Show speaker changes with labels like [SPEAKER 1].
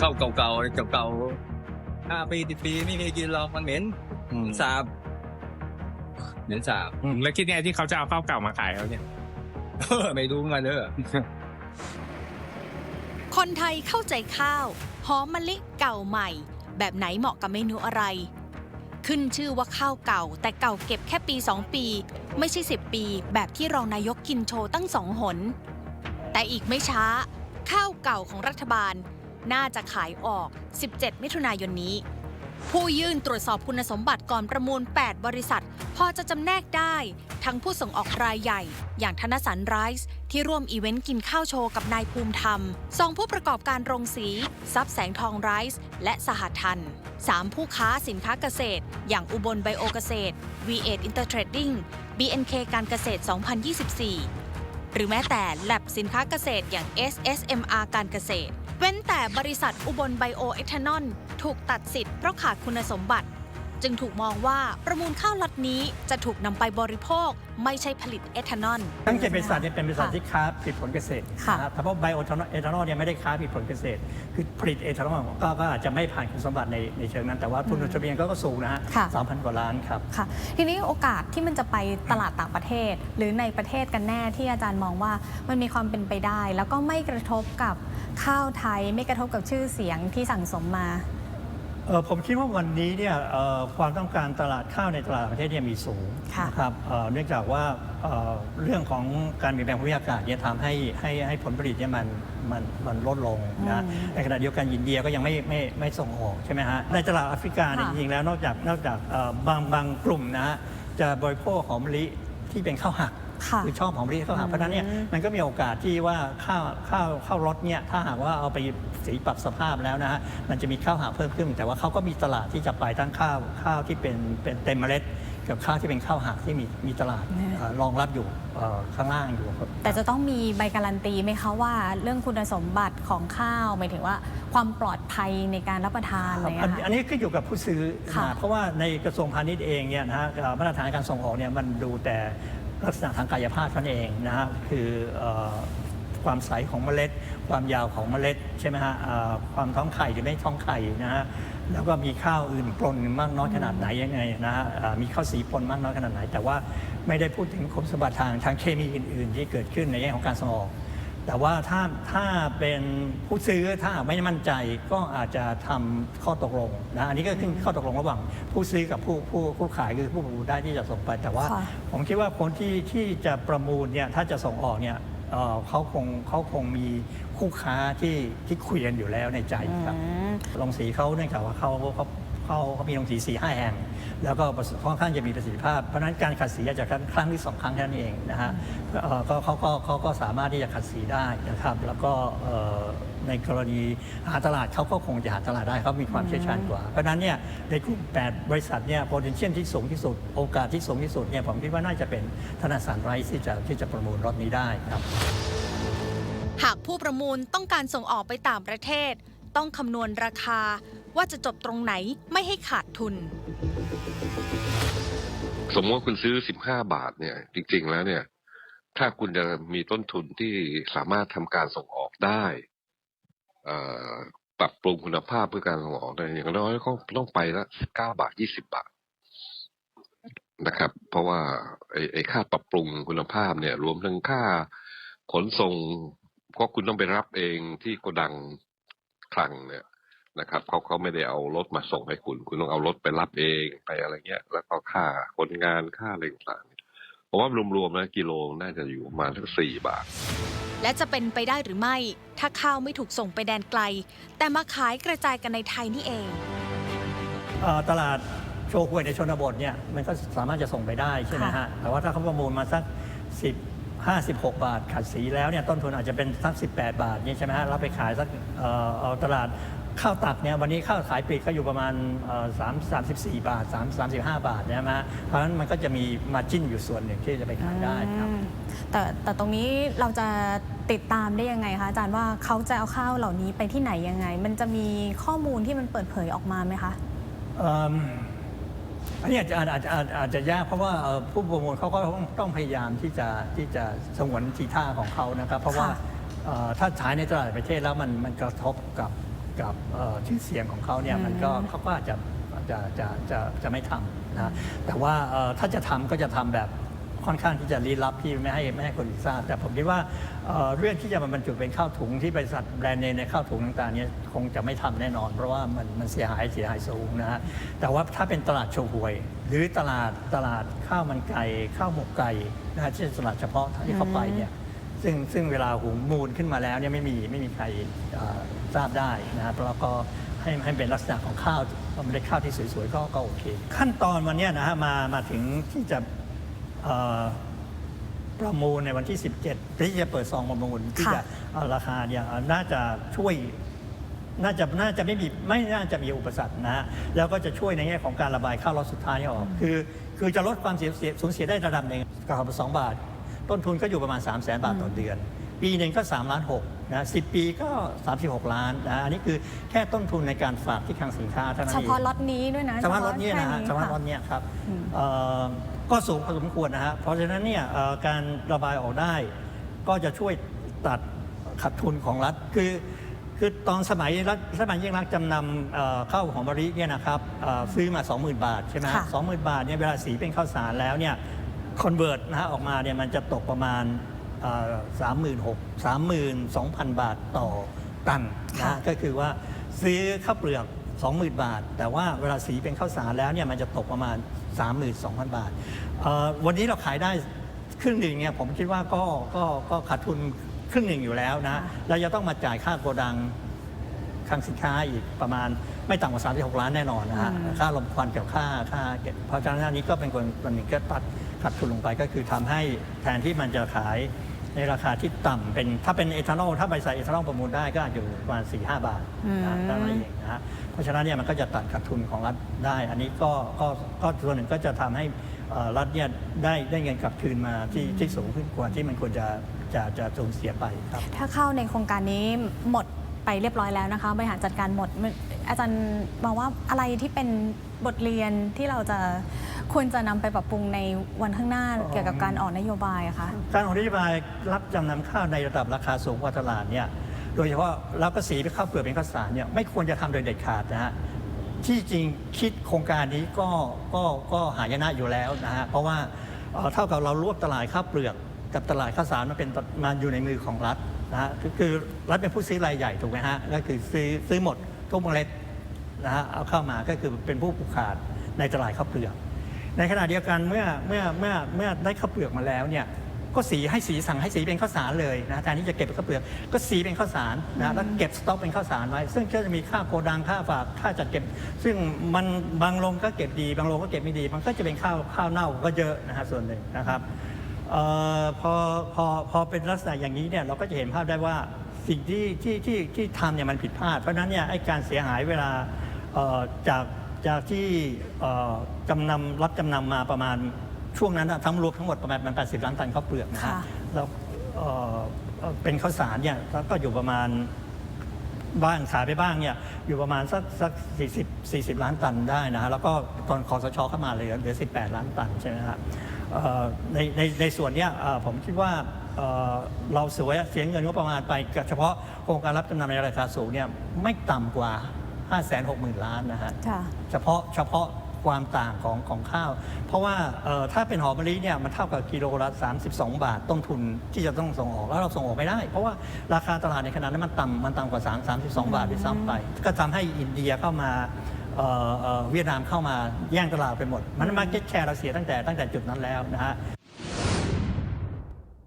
[SPEAKER 1] ข้าวเก่าๆเก่าๆห้าปีสิบปีไม่มีกินหรอกมันเหม็น
[SPEAKER 2] อืม
[SPEAKER 1] สาบเหม็นสาบ
[SPEAKER 2] อืมแล้วคิดไงที่เขาจะเอาข้าวเก่ามาขายเขาเนี่ย
[SPEAKER 1] ไม่รู้กันเด้อ
[SPEAKER 3] คนไทยเข้าใจข้าวหอมมะลิเก่าใหม่ แบบไหนเหมาะกับเมนูอะไร ขึ้นชื่อว่าข้าวเก่า แต่เก่าเก็บแค่ปี 2 ปี ไม่ใช่ 10 ปี แบบที่รองนายกกินโชว์ตั้งสองหน แต่อีกไม่ช้า ข้าวเก่าของรัฐบาล น่าจะขายออก 17 มิถุนายนนี้ ผู้ยื่นตรวจสอบคุณสมบัติก่อนประมูล 8 บริษัท พอจะจำแนกได้ ทั้งผู้ส่งออกรายใหญ่ อย่างธนสันไรซ์ที่ร่วมอีเวนต์กินข้าวโชว์กับนายภูมิธรรมสองผู้ประกอบการโรงสีซับแสงทองไรซ์และสหัทันสามผู้ค้าสินค้าเกษตร อย่างอุบลไบโอเกษตร V8 Intertrading BNK การเกษตร 2024 หรือแม้แต่แลบสินค้าเกษตรอย่าง SSMR การเกษตร เว้นแต่บริษัทอุบลไบโอเอทานอลถูกตัดสิทธิ์เพราะขาดคุณสมบัติ จึงถูกมองว่าประมูลข้าวล็อตนี้จะถูกนำไปบริโภค ไม่ใช่ผลิตเอทานอล
[SPEAKER 4] ทั้งเจ็ดบริษัทเนี่ยเป็นบริษัท
[SPEAKER 3] ค่ะ
[SPEAKER 4] ที่ค้าผลิตผลเกษตร
[SPEAKER 3] ค่ะ
[SPEAKER 4] นะครับแต่เพราะไบโอเอทานอลเนี่ยไม่ได้ค้าผลิตผลเกษตร คือผลิตเอทานอลก็ก็อาจจะไม่ผ่านคุณสมบัติในในเชิงนั้น แต่ว่าทุนทะเบียนก็ก็สูงนะฮะ
[SPEAKER 5] ค่ะ
[SPEAKER 4] สามพันกว่าล้านครับ
[SPEAKER 5] ค่ะ ทีนี้โอกาสที่มันจะไปตลาดต่างประเทศ หรือในประเทศกันแน่ที่อาจารย์มองว่ามันมีความเป็นไปได้ แล้วก็ไม่กระทบกับข้าวไทย ไม่กระทบกับชื่อเสียงที่สั่งสมมา
[SPEAKER 4] เอ่อผมคิดว่าวันนี้เนี่ยเอ่อความต้องการตลาดข้าวในตลาดประเทศเนี่ยมีสูง
[SPEAKER 5] ค่ะ
[SPEAKER 4] นะครับเอ่อเนื่องจากว่าเอ่อเรื่องของการเปลี่ยนแปลงภูมิอากาศเนี่ยทำให้ให้ให้ผลผลิตเนี่ยมันมันมันลดลงนะ
[SPEAKER 5] อืม
[SPEAKER 4] ในขณะเดียวกันอินเดียก็ยังไม่ไม่ไม่ส่งออกใช่ไหมฮะในตลาดแอฟริกาเนี่ย
[SPEAKER 5] ค่ะ
[SPEAKER 4] จริงๆแล้วนอกจากนอกจากเอ่อบางบางกลุ่มนะฮะจะบริโภคหอมมะลิ ที่เป็นข้าวหัก
[SPEAKER 5] ค่ะ
[SPEAKER 4] คือชอบหอมมะลิข้าวหักเพราะฉะนั้นเนี่ยมันก็มีโอกาสที่ว่าข้าวข้าวข้าวรสเนี่ยถ้าหากว่าเอาไปสีปรับสภาพแล้วนะฮะมันจะมีข้าวหักเพิ่มขึ้น แต่ว่าเขาก็มีตลาดที่จะไปทั้งข้าวข้าวที่เป็นเป็นเต็มเมล็ด กับข้าวที่เป็นข้าวหักที่มีมีตลาด
[SPEAKER 5] เนี่ย
[SPEAKER 4] เอ่อรองรับอยู่เอ่อข้างล่างอยู่ครับ
[SPEAKER 5] แต่จะต้องมีใบการันตีไหมคะว่าเรื่องคุณสมบัติของข้าวหมายถึงว่าความปลอดภัยในการรับประทานอะไรอย่าง
[SPEAKER 4] อัน
[SPEAKER 5] เงี้ย
[SPEAKER 4] อัน
[SPEAKER 5] ค่ะ
[SPEAKER 4] นี้ขึ้นอยู่กับผู้ซื้อ
[SPEAKER 5] ค่ะ
[SPEAKER 4] นะเพราะว่าในกระทรวงพาณิชย์เองเนี่ยนะฮะเอ่อมาตรฐานการส่งออกเนี่ยมันดูแต่ลักษณะทางกายภาพเท่านั้นเองนะฮะคือเอ่อความใสของเมล็ด ความยาวของเมล็ดใช่ไหมฮะเอ่อความท้องไข่หรือไม่ท้องไข่นะฮะแล้วก็มีข้าวอื่นปนมากน้อยขนาดไหนยังไงนะฮะเอ่อมีข้าวสีปนมากน้อยขนาดไหน แต่ว่าไม่ได้พูดถึงคุณสมบัติทางทางเคมีอื่น ๆ ที่เกิดขึ้นในแง่ของการส่งออก แต่ว่าถ้าถ้าเป็นผู้ซื้อถ้าหากไม่มั่นใจก็อาจจะทำข้อตกลงนะอันนี้ก็ขึ้นข้อตกลงระหว่าง ผู้ซื้อกับผู้ผู้ผู้ขายคือผู้ประมูลได้ที่จะส่งไป แต่ว่า
[SPEAKER 5] ค่ะ
[SPEAKER 4] ผมคิดว่าคนที่ที่จะประมูลเนี่ยถ้าจะส่งออกเนี่ย เอ่อเขาคงเขาคงมีคู่ค้าที่ที่คุยกันอยู่แล้วในใจครับ
[SPEAKER 5] อืม
[SPEAKER 4] โรงสีเขาเนื่องจากว่าเขาเขาเขาเขามีโรงสีสี่ห้าแห่ง แล้วก็ประสิค่อนข้างจะมีประสิทธิภาพ เพราะฉะนั้นการขัดสีอาจจะครั้งที่สองครั้งแค่นั้นเองนะฮะเอ่อก็เขาก็เขาก็สามารถที่จะขัดสีได้นะครับ แล้วก็เอ่อ ในกรณีหาตลาดเขาก็คงจะหาตลาดได้เขามีความเชี่ยวชาญกว่า เพราะฉะนั้นเนี่ยในกลุ่ม 8 บริษัทเนี่ย potential ที่สูงที่สุด โอกาสที่สูงที่สุดเนี่ยผมคิดว่าน่าจะเป็นธนาสารไรซ์ที่จะที่จะประมูลรถนี้ได้ครับ
[SPEAKER 3] หากผู้ประมูลต้องการส่งออกไปต่างประเทศ ต้องคำนวณราคาว่าจะจบตรงไหนไม่ให้ขาดทุน
[SPEAKER 6] สมมติว่าคุณซื้อ 15 บาทเนี่ย จริง ๆ แล้วเนี่ย ถ้าคุณจะมีต้นทุนที่สามารถทำการส่งออกได้เอ่อ ปรับปรุงคุณภาพเพื่อการส่งออกได้อย่างน้อยก็ต้องไปละ19บาท20บาทนะครับ เพราะว่าไอ้ไอค่าปรับปรุงคุณภาพเนี่ย รวมทั้งค่าขนส่งก็คุณต้องไปรับเองที่โกดังคลังเนี่ยนะครับเขาเขาไม่ได้เอารถมาส่งให้คุณ คุณต้องเอารถไปรับเองไปอะไรเงี้ย แล้วก็ค่าคนงานค่าอะไรต่างๆเนี่ยผมว่ารวมๆนะกิโลน่าจะอยู่ประมาณสักสี่บาท
[SPEAKER 3] และจะเป็นไปได้หรือไม่ ถ้าข้าวไม่ถูกส่งไปแดนไกล แต่มาขายกระจายกันในไทยนี่เอง
[SPEAKER 4] เอ่อตลาดโชว์หวยในชนบทเนี่ยมันก็สามารถจะส่งไปได้ใช่ไหมฮะ
[SPEAKER 5] ค่ะ
[SPEAKER 4] แต่ว่าถ้าเขาประมูลมาสัก 10 56 บาทขัดสีแล้วเนี่ยต้นทุนอาจจะเป็นสัก 18 บาทเนี่ยใช่ไหมฮะเราไปขายสักเอ่อเอาตลาด ข้าวตักเนี่ยวันนี้ข้าวขายปลีกก็อยู่ประมาณเอ่อ3 34บาท3 35บาทใช่ไหมฮะเพราะฉะนั้นมันก็จะมีมาจิ้นอยู่ส่วนหนึ่งที่จะไปขายได้ครับ
[SPEAKER 5] อืมแต่แต่ตรงนี้เราจะติดตามได้ยังไงคะอาจารย์ว่าเขาจะเอาข้าวเหล่านี้ไปที่ไหนยังไง มันจะมีข้อมูลที่มันเปิดเผยออกมาไหมคะ
[SPEAKER 4] เอิ่มอันนี้อาจจะอาจจะอาจจะอาจจะยากเพราะว่าเอ่อผู้ประมูลเขาก็ต้องต้องพยายามที่จะที่จะสงวนทีท่าของเขานะครับ เพราะว่า
[SPEAKER 5] ค่ะ
[SPEAKER 4] เอ่อถ้าขายในตลาดประเทศแล้วมันมันกระทบกับ กับเอ่อชื่อเสียงของเขาเนี่ยมันก็เขาก็อาจจะจะจะจะจะไม่ทำนะแต่ว่าเอ่อถ้าจะทำก็จะทำแบบค่อนข้างที่จะลี้ลับที่ไม่ให้ไม่ให้คนอื่นทราบแต่ผมคิดว่าเอ่อเรื่องที่จะมาบรรจุเป็นข้าวถุงที่บริษัทแบรนด์เนมในข้าวถุงต่างๆเนี่ยคงจะไม่ทำแน่นอน เพราะว่ามันมันเสียหายเสียหายสูงนะฮะแต่ว่าถ้าเป็นตลาดโชห่วย หรือตลาดตลาดข้าวมันไก่ข้าวหมกไก่นะฮะที่เป็นตลาดเฉพาะที่เข้าไปเนี่ย ซึ่งซึ่งเวลาหุงมูลขึ้นมาแล้วเนี่ยไม่มีไม่มีใครเอ่อทราบได้นะครับแล้วก็ให้ให้เป็นลักษณะของข้าวเมล็ดข้าวที่สวยๆก็ก็โอเค ขั้นตอนวันเนี้ยนะฮะมามาถึงที่จะเอ่อประมูลในวันที่ 17ที่จะเปิดซองประมูลที่
[SPEAKER 5] ค่ะ
[SPEAKER 4] จะเอาราคาเนี่ยน่าจะช่วยน่าจะน่าจะไม่มีไม่น่าจะมีอุปสรรคนะฮะแล้วก็จะช่วยในแง่ของการระบายข้าวล็อตสุดท้ายนี่ออก คือ คือจะลดความเสียเสียสูญเสียได้ระดับหนึ่งกระสองบาท ต้นทุนก็อยู่ประมาณ 3 0 0แสนบาทต่อเดือน ปีหนึ่งก็3ล้าน6นะสิปีก็ 36 ล้านนะอันนี้คือแค่ต้นทุนในการฝากที่คลังสินค้าเท่านั้น
[SPEAKER 5] เฉ
[SPEAKER 4] เอง
[SPEAKER 5] พาะล็อตนี้ด้วยนะ
[SPEAKER 4] เฉพาะรถเนี้นะฮะ
[SPEAKER 5] แค่
[SPEAKER 4] เฉพาะรถ
[SPEAKER 5] ค่
[SPEAKER 4] เนี้ยครับ
[SPEAKER 5] อืม
[SPEAKER 4] เอ่อก็สูงพอสมควรนะฮะเพราะฉะนั้นเนี่ยเอ่อการระบายออกได้ ก็จะช่วยตัดขาดทุนของรัฐคือคือตอนสมัยรัฐสมัยยิ่งรักษณ์จำนำเอ่อข้าวหอมมะลิเนี่ยนะครับเอ่อซื้อมา 20,000 บาทใช่ไหม
[SPEAKER 5] ค่ะ
[SPEAKER 4] สองหมื่นบาทเนี่ยเวลาสีเป็นข้าวสารแล้วเนี่ย คอนเวิร์ตนะฮะออกมาเนี่ยมันจะตกประมาณสามหมื่นหกสามหมื่นสองพันบาทต่อตันนะ
[SPEAKER 5] ค่ะ
[SPEAKER 4] ฮะก็คือว่าซื้อข้าวเปลือก 20,000 บาท แต่ว่าเวลาสีเป็นข้าวสารแล้วเนี่ยมันจะตกประมาณ 32,000 บาทเอ่อวันนี้เราขายได้ครึ่งหนึ่งเนี่ยผมคิดว่าก็ก็ก็ขาดทุนครึ่งหนึ่งอยู่แล้วนะ
[SPEAKER 5] ค่ะ
[SPEAKER 4] เราจะต้องมาจ่ายค่าโกดังคลังสินค้าอีกประมาณ ไม่ต่ำกว่า 36 ล้านแน่นอนนะฮะ ค่าลมควันกับค่าค่าเก็บเพราะฉะนั้นอันนี้ก็เป็นคนคนหนึ่งก็ตัดขาดทุนลงไปก็คือทำให้แทนที่มันจะขายในราคาที่ต่ำเป็นถ้าเป็นเอทานอลถ้าบริษัทเอทานอลประมูลได้ก็อาจจะอยู่ประมาณ4-5บาทนะเท่านั้นเองนะฮะเพราะฉะนั้นเนี่ยมันก็จะตัดขาดทุนของรัฐได้ อันนี้ก็ก็ก็ส่วนหนึ่งก็จะทำให้เอ่อรัฐเนี่ยได้ได้เงินกลับคืนมาที่ที่สูงขึ้นกว่าที่มันควรจะจะจะสูญเสียไปครับ
[SPEAKER 5] ถ้าเข้าในโครงการนี้หมด ไปเรียบร้อยแล้วนะคะบริหารจัดการหมดมันอาจารย์มองว่าอะไรที่เป็นบทเรียนที่เราจะควรจะนำไปปรับปรุงในวันข้างหน้า
[SPEAKER 4] อ๋อ
[SPEAKER 5] เกี่ยวกับการออกนโยบายอะคะ
[SPEAKER 4] การออกนโยบายรับจำนำข้าวในระดับราคาสูงกว่าตลาดเนี่ยโดยเฉพาะรับภาษีไปข้าวเปลือกเป็นข้าวสารเนี่ยไม่ควรจะทำโดยเด็ดขาดนะฮะที่จริงคิดโครงการนี้ก็ก็ก็หายนะอยู่แล้วนะฮะเพราะว่าเอ่อเท่ากับเรารวบตลาดข้าวเปลือก กับตลาดข้าวสารมาเป็นมาอยู่ในมือของรัฐ นะฮะคือคือรัฐเป็นผู้ซื้อรายใหญ่ถูกไหมฮะก็คือซื้อซื้อหมดทุกเมล็ดนะฮะเอาเข้ามาก็คือเป็นผู้ผูกขาดในตลาดข้าวเปลือก ในขณะเดียวกันเมื่อเมื่อเมื่อเมื่อได้ข้าวเปลือกมาแล้วเนี่ยก็สีให้สีสั่งให้สีเป็นข้าวสารเลยนะแทนที่จะเก็บเป็นข้าวเปลือกก็สีเป็นข้าวสารนะแล้วเก็บสต็อกเป็นข้าวสารไว้ ซึ่งก็จะมีค่าโกดังค่าฝากค่าจัดเก็บ ซึ่งมันบางโรงก็เก็บดี บางโรงก็เก็บไม่ดี มันก็จะเป็นข้าวข้าวเน่าก็เยอะนะฮะส่วนหนึ่งนะครับ เอ่อพอพอพอเป็นลักษณะอย่างนี้เนี่ยเราก็จะเห็นภาพได้ว่าสิ่งที่ที่ที่ที่ทำเนี่ยมันผิดพลาด เพราะฉะนั้นเนี่ยไอ้การเสียหายเวลาเอ่อจากจากที่เอ่อจำนำรับจำนำมาประมาณช่วงนั้นนะทั้งรวมทั้งหมดประมาณมัน80ล้านตันข้าวเปลือกนะฮะ
[SPEAKER 5] ค่ะ
[SPEAKER 4] แล้วเอ่อเอ่อเป็นข้าวสารเนี่ยก็อยู่ประมาณ บ้างขายไปบ้างเนี่ยอยู่ประมาณสักสัก40 40 ล้านตันได้นะฮะแล้วก็ตอนคอสชเข้ามาเหลือเหลือ 18 ล้านตันใช่ไหมฮะเอ่อในในในส่วนเนี้ยเอ่อผมคิดว่าเอ่อเราเสียเสียเงินงบประมาณไปกับเฉพาะโครงการรับจำนำในราคาสูงเนี่ยไม่ต่ำกว่า 5 6 0 0 0 0 ล้านนะฮะ
[SPEAKER 5] ค่ะ
[SPEAKER 4] เฉพาะเฉพาะ ความต่างของของข้าว เพราะว่าถ้าเป็นหอมมะลิเนี่ยมันเท่ากับกิโลละ32 บาทต้นทุนที่จะต้องส่งออกแล้วเราส่งออกไม่ได้ เพราะว่าราคาตลาดในขณะนั้นมันต่ำมันต่ำกว่า 3 32 บาทไปซ้ำไป ก็ทำให้อินเดียเข้ามาเอ่อเอ่อเวียดนามเข้ามาแย่งตลาดไปหมด มันมาเก็ตแชร์เราเสียตั้งแต่ตั้งแต่จุดนั้นแล้วนะฮะ